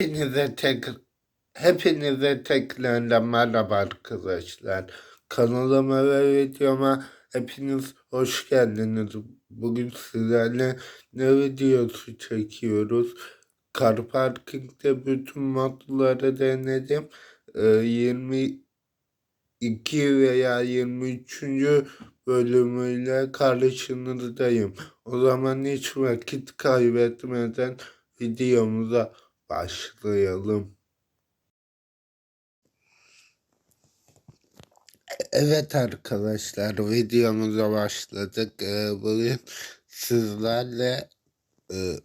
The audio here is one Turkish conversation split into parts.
Hepinize tek hepinize tekrardan merhaba arkadaşlar. Kanalıma ve videoma hepiniz hoş geldiniz. Bugün sizlerle ne videosu çekiyoruz? Car Parking'de bütün modları denedim. Ee, 22 veya 23. bölümüyle karşınızdayım. O zaman hiç vakit kaybetmeden videomuza başlayalım. Evet arkadaşlar videomuza başladık. Ee, bugün sizlerle e,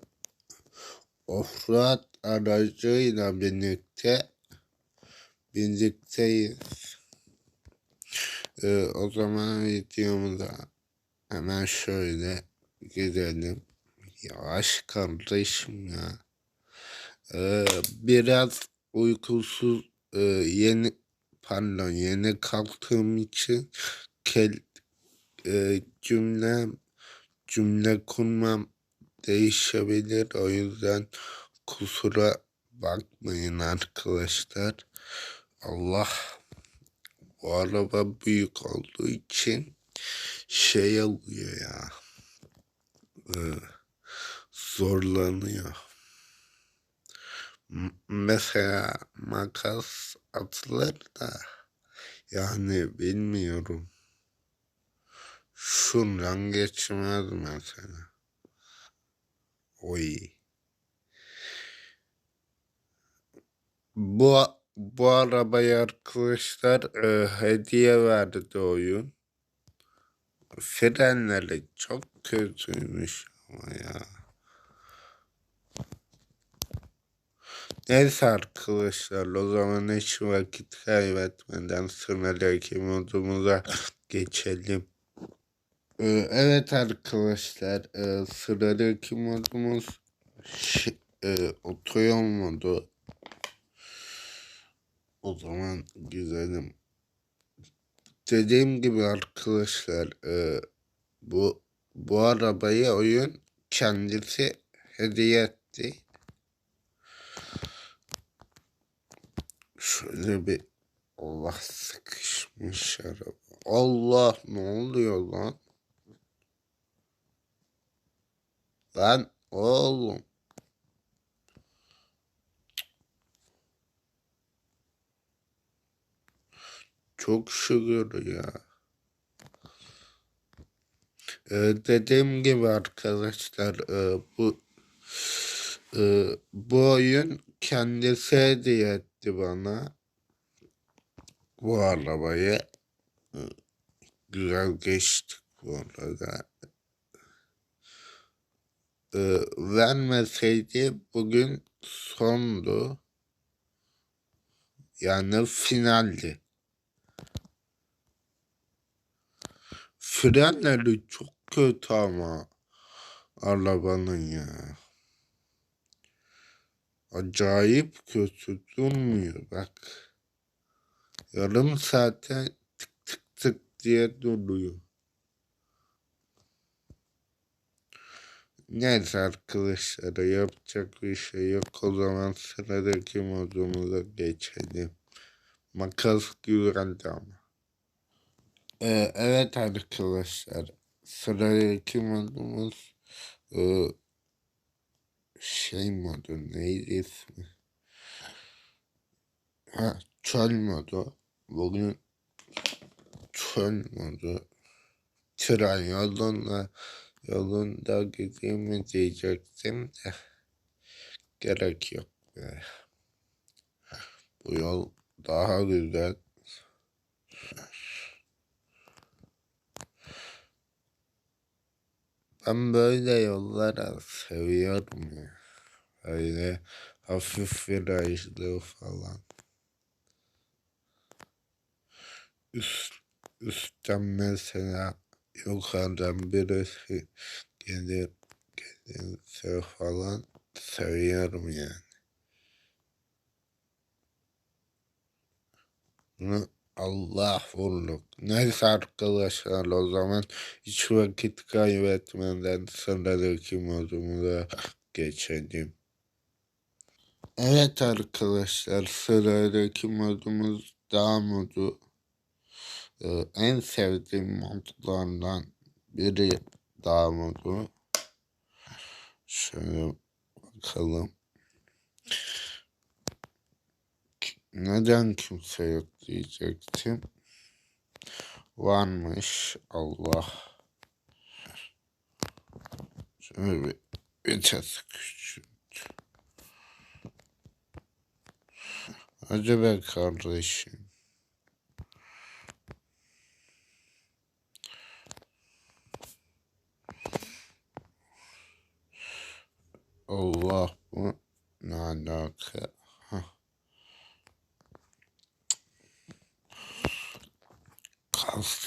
offroad aracıyla birlikte birlikteyiz. Ee, o zaman videomuza hemen şöyle gidelim. Yavaş kardeşim ya. Ee, biraz uykusuz e, yeni pardon yeni kalktığım için kel, e, cümlem cümle kurmam değişebilir. O yüzden kusura bakmayın arkadaşlar. Allah bu araba büyük olduğu için şey oluyor ya. e, zorlanıyor. Mesela makas atılır da yani bilmiyorum. Şundan geçmez mesela. Oy. Bu bu arabayı arkadaşlar e, hediye verdi oyun. Frenleri çok kötüymüş ama ya. Neyse arkadaşlar o zaman hiç vakit kaybetmeden sıradaki modumuza geçelim. Ee, evet arkadaşlar e, sıradaki modumuz şi- e, otoyol modu. O zaman güzelim. Dediğim gibi arkadaşlar e, bu bu arabayı oyun kendisi hediye etti. Şöyle bir Allah sıkışmış araba. Allah ne oluyor lan? Lan oğlum. Çok şükür ya. Ee, dediğim gibi arkadaşlar e, bu e, bu oyun kendisi hediye etti bana. Bu arabayı e, güzel geçtik bu arada. E, vermeseydi bugün sondu. Yani finaldi. Frenleri çok kötü ama arabanın ya. Acayip kötü durmuyor bak. Yarım saate tık tık tık diye duruyor. Neyse arkadaşlar yapacak bir şey yok. O zaman sıradaki modumuza geçelim. Makas güzeldi ama. Ee, evet arkadaşlar. Sıradaki modumuz e, şey modu neydi ismi? Ha, çöl modu. Bugün çöl modu. Tren yolunda yolunda gideyim diyecektim de gerek yok. be. Bu yol daha güzel. Ben böyle yolları seviyorum ya. Öyle hafif virajlı falan. Üst, üstten mesela yukarıdan birisi gelir gelirse falan seviyorum yani. Bunu Allah vurluk. Neyse arkadaşlar o zaman hiç vakit kaybetmeden sıradaki modumuza geçelim. Evet arkadaşlar sıradaki modumuz dağ modu. Ee, en sevdiğim modlardan biri dağ modu. Şöyle bakalım. Neden kimse yok diyecektim. Varmış Allah. Şöyle bir vites küçült. Acaba kardeşim. Allah bu ne alaka?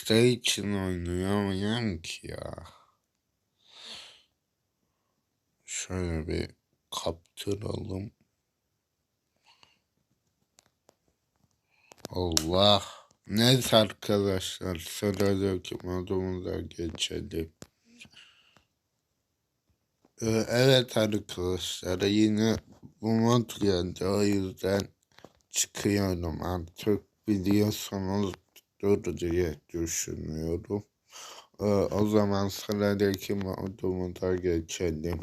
Hasta için oynayamayan ki ya. Şöyle bir kaptıralım. Allah. Neyse arkadaşlar sıradaki modumuza geçelim. Ee, evet arkadaşlar yine bu mod geldi o yüzden çıkıyorum artık biliyorsunuz dur diye düşünüyorum. Ee, o zaman sıradaki modumuza geçelim.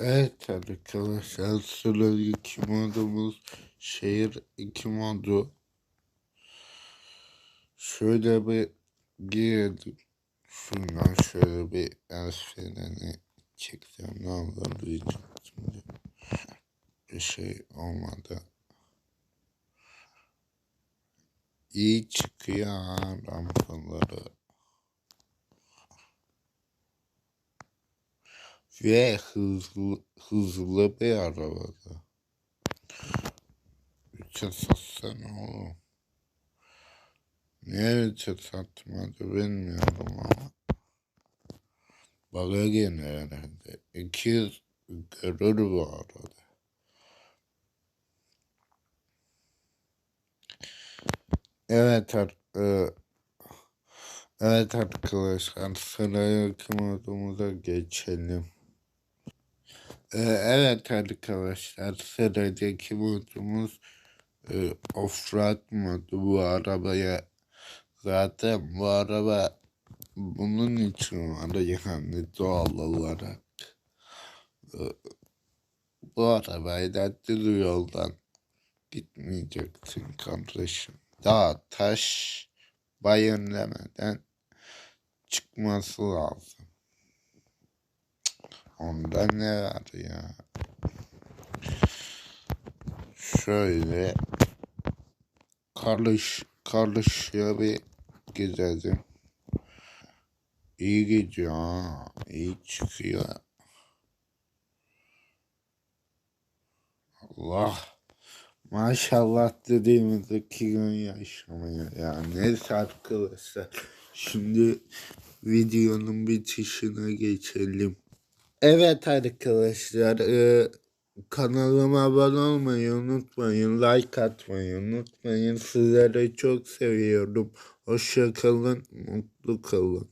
Evet arkadaşlar sıradaki modumuz şehir 2 modu. Şöyle bir girelim. Şundan şöyle bir el freni çeksem ne olur diyecektim. Bir şey olmadı. İyi çıkıyor ha rampaları. Ve hızlı, hızlı bir arabada. Üçe satsana oğlum. Niye üçe satmadı bilmiyorum ama. Baga gene herhalde. 200 görür bu arada. Evet e Evet arkadaşlar sıradaki modumuza geçelim. Ee, evet arkadaşlar sıradaki modumuz e, offroad modu bu arabaya zaten bu araba bunun için var yani doğal olarak e, bu arabayla düz yoldan gitmeyeceksin kardeşim. Dağ taş bayınlemeden çıkması lazım. Onda ne var ya? Şöyle karış karışıya bir gidelim. İyi gidiyor ha. İyi çıkıyor. Allah. Maşallah dediğimiz iki gün yaşamaya ya. Neyse arkadaşlar. Şimdi videonun bitişine geçelim. Evet arkadaşlar. E, kanalıma abone olmayı unutmayın. Like atmayı unutmayın. Sizleri çok seviyorum. Hoşça kalın. Mutlu kalın.